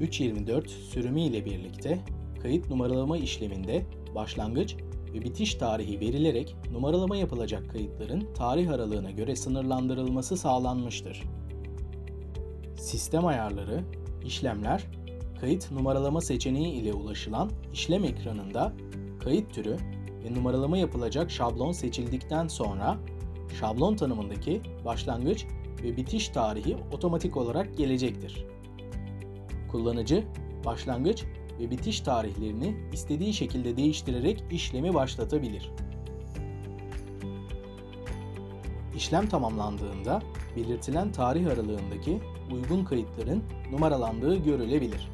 324 sürümü ile birlikte kayıt numaralama işleminde başlangıç ve bitiş tarihi verilerek numaralama yapılacak kayıtların tarih aralığına göre sınırlandırılması sağlanmıştır. Sistem ayarları, işlemler, kayıt numaralama seçeneği ile ulaşılan işlem ekranında kayıt türü ve numaralama yapılacak şablon seçildikten sonra şablon tanımındaki başlangıç ve bitiş tarihi otomatik olarak gelecektir. Kullanıcı başlangıç ve bitiş tarihlerini istediği şekilde değiştirerek işlemi başlatabilir. İşlem tamamlandığında belirtilen tarih aralığındaki uygun kayıtların numaralandığı görülebilir.